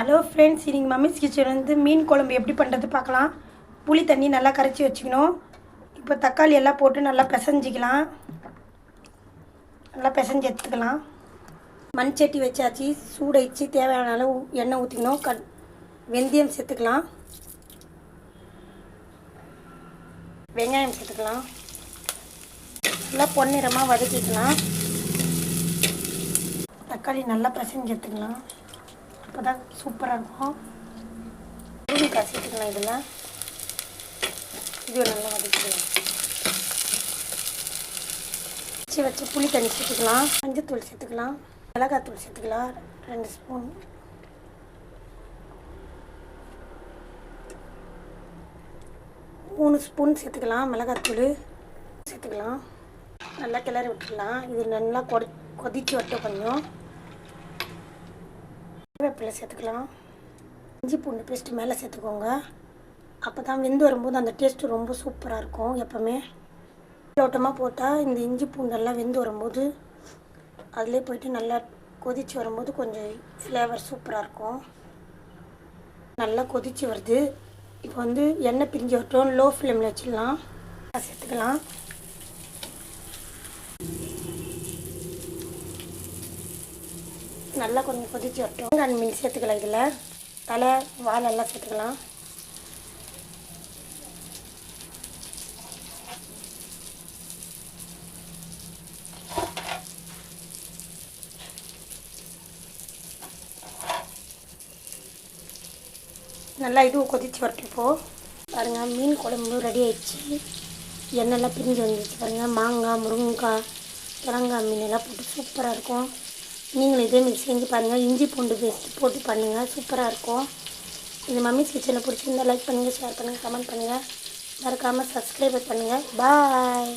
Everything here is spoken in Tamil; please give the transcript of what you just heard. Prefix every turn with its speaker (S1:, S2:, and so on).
S1: ஹலோ ஃப்ரெண்ட்ஸ் இன்றைக்கி மம்மிஸ் கிச்சன் வந்து மீன் குழம்பு எப்படி பண்ணுறது பார்க்கலாம். புளி தண்ணி நல்லா கரைச்சி வச்சுக்கணும். இப்போ தக்காளி எல்லாம் போட்டு நல்லா பிசைஞ்சிக்கலாம். நல்லா பிசைஞ்சு எடுத்துக்கலாம். மண் சட்டி வச்சாச்சு சூடைச்சு தேவையான அளவு எண்ணெய் ஊற்றிக்கணும் க வெந்தயம் சேர்த்துக்கலாம். வெங்காயம் சேர்த்துக்கலாம். நல்லா பொன்னிறமாக வதக்கிக்கலாம். தக்காளி நல்லா பிசைஞ்சு எடுத்துக்கலாம். அப்போ தான் சூப்பராக இருக்கும் முருங்கைக்காய் சேர்த்துக்கலாம் இதில்? இது நல்லா வதக்கிக்கலாம் வச்சு வச்சு புளி தண்ணி சேர்த்துக்கலாம். மஞ்சத்தூள் சேர்த்துக்கலாம். மிளகாத்தூள் சேர்த்துக்கலாம். ரெண்டு ஸ்பூன். மூணு ஸ்பூன் சேர்த்துக்கலாம். மிளகாத்தூள் சேர்த்துக்கலாம். நல்லா கிளறி விட்டுக்கலாம் இது நல்லா கொதி கொதிச்சு வட்ட கொஞ்சம். கருவேப்பிலை சேர்த்துக்கலாம். இஞ்சி பூண்டு பேஸ்ட்டு மேலே சேர்த்துக்கோங்க. அப்போ தான் வெந்து வரும்போது அந்த டேஸ்ட்டு ரொம்ப சூப்பராக இருக்கும் எப்போவுமே. ஓட்டமாக போட்டால் இந்த இஞ்சி பூண்டெல்லாம் வெந்து வரும்போது அதிலே போயிட்டு நல்லா கொதிச்சு வரும்போது கொஞ்சம் ஃப்ளேவர் சூப்பராக இருக்கும். நல்லா கொதிச்சு வருது. இப்போ வந்து எண்ணெய் பிரிஞ்சு வரட்டும். லோ ஃப்ளேமில் வச்சிடலாம் சேர்த்துக்கலாம். நல்லா கொஞ்சம் கொதிச்சு வரட்டும். வெங்காயம் மீன் சேர்த்துக்கலாம் இதில். தலை வாழெல்லாம் சேர்த்துக்கலாம். நல்லா இதுவும் கொதிச்சு வரட்டும் இப்போது பாருங்கள் மீன் குழம்பு ரெடி ஆயிடுச்சு. எண்ணெய்லாம் பிரிஞ்சு வந்துச்சு பாருங்கள் மாங்காய் முருங்கைக்காய் கிழங்காய் மீன் எல்லாம் போட்டு சூப்பராக இருக்கும். நீங்களும் இதே மாதிரி செஞ்சு பாருங்கள் இஞ்சி பூண்டு பேஸ்ட் போட்டு பண்ணுங்கள் சூப்பராக இருக்கும். இது மம்மிஸ் கிச்சனை பிடிச்சிருந்தா லைக் பண்ணுங்கள் ஷேர் பண்ணுங்கள் கமெண்ட் பண்ணுங்கள் மறக்காமல் சப்ஸ்கிரைப் பண்ணுங்கள் பாய்